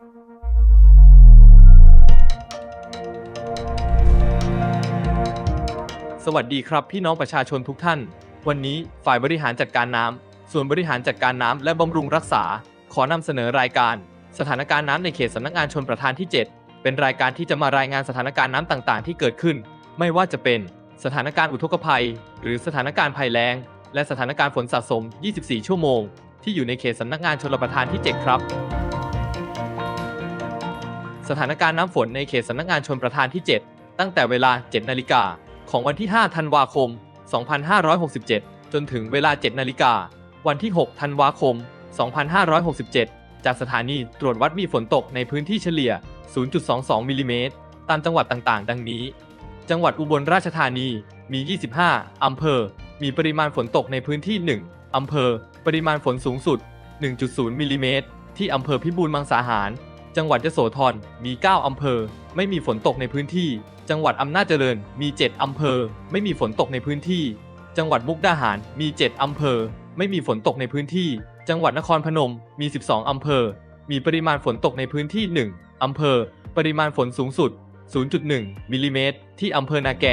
สวัสดีครับพี่น้องประชาชนทุกท่าน วันนี้ฝ่ายบริหารจัดการน้ำส่วนบริหารจัดการน้ำและบำรุงรักษา ขอนำเสนอรายการ สถานการณ์น้ำในเขตสำนักงานชนประทานที่ 7 เป็นรายการที่จะมารายงานสถานการณ์น้ำต่างๆ ที่เกิดขึ้น ไม่ว่าจะเป็นสถานการณ์อุทกภัย หรือสถานการณ์ภัยแล้ง และสถานการณ์ฝนสะสม 24 ชั่วโมง ที่อยู่ในเขตสำนักงานชนประทานที่ 7 ครับ สถานการณ์น้ำฝนในเขตสำนักงานชนประทานที่ 7 ตั้งแต่เวลา 7 นาฬิกาของวันที่ 5 ธันวาคม 2567 จนถึงเวลา 7 นาฬิกา วันที่ 6 ธันวาคม 2567 จากสถานีตรวจวัดมีฝนตกในพื้นที่เฉลี่ย 0.22 มิลลิเมตร ตามจังหวัดต่างๆ ดังนี้ จังหวัดอุบลราชธานี มี 25 อำเภอ มีปริมาณฝนตกในพื้นที่ 1 อำเภอ ปริมาณฝนสูงสุด 1.0 มิลลิเมตร ที่อำเภอพิบูลมังสาหาร จังหวัดยโสธรมี 9 อำเภอ ไม่มีฝนตกในพื้นที่ จังหวัดอำนาจเจริญมี 7 อำเภอ ไม่มีฝนตกในพื้นที่ จังหวัดมุกดาหารมี 7 อำเภอ ไม่มีฝนตกในพื้นที่ จังหวัดนครพนมมี 12 อำเภอ มีปริมาณฝนตกในพื้นที่ 1 อำเภอ ปริมาณฝนสูงสุด 0.1 มิลลิเมตร ที่อำเภอนาแก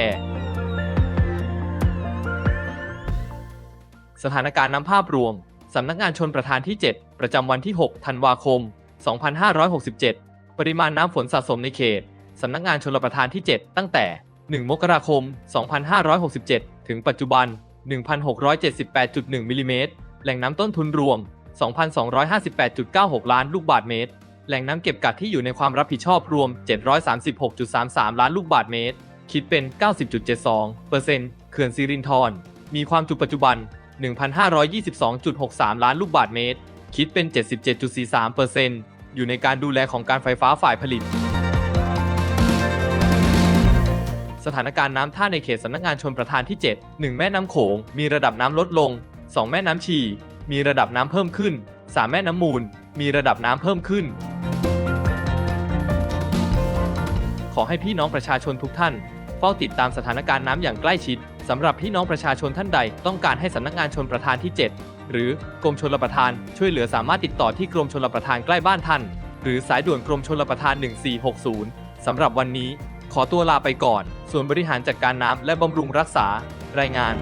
สถานการณ์น้ำภาพรวมสำนักงานชนประทานที่ 7 ประจำวันที่ 6 ธันวาคม 2567 ปริมาณน้ำฝนสะสมในเขต สำนักงานชนประทานที่ 7 ตั้งแต่ 1 มกราคม 2567 ถึงปัจจุบัน 1,678.1 มิลลิเมตร แหล่งน้ำต้นทุนรวม 2,258.96 ล้านลูกบาศก์เมตร แหล่งน้ำเก็บกักที่อยู่ในความรับผิดชอบรวม 736.33 ล้านลูกบาศก์เมตร คิดเป็น 90.72%เขื่อนสิรินธร มีความจุปัจจุบัน 1,522.63 ล้านลูกบาศก์เมตร คิดเป็น 77.43%อยู่ในการดูแลของการไฟฟ้าฝ่ายผลิต สถานการณ์น้ำท่าในเขตสำนักงานชนประทานที่ 7 1 แม่น้ำโขง มีระดับน้ำลดลง 2 แม่น้ำชี มีระดับน้ำเพิ่มขึ้น 3 แม่น้ำมูล มีระดับน้ำเพิ่มขึ้น ขอให้พี่น้องประชาชนทุกท่าน เฝ้าติดตามสถานการณ์น้ำอย่างใกล้ชิดสำหรับพี่น้องประชาชนท่านใด ต้องการให้สำนักงานชนประทานที่ 7 หรือกรมชลประทานช่วยเหลือสามารถติดต่อที่กรมชลประทานใกล้บ้านท่าน หรือสายด่วนกรมชลประทาน 1460 สำหรับวันนี้ ขอตัวลาไปก่อน ส่วนบริหารจัดการน้ำและบำรุงรักษา รายงาน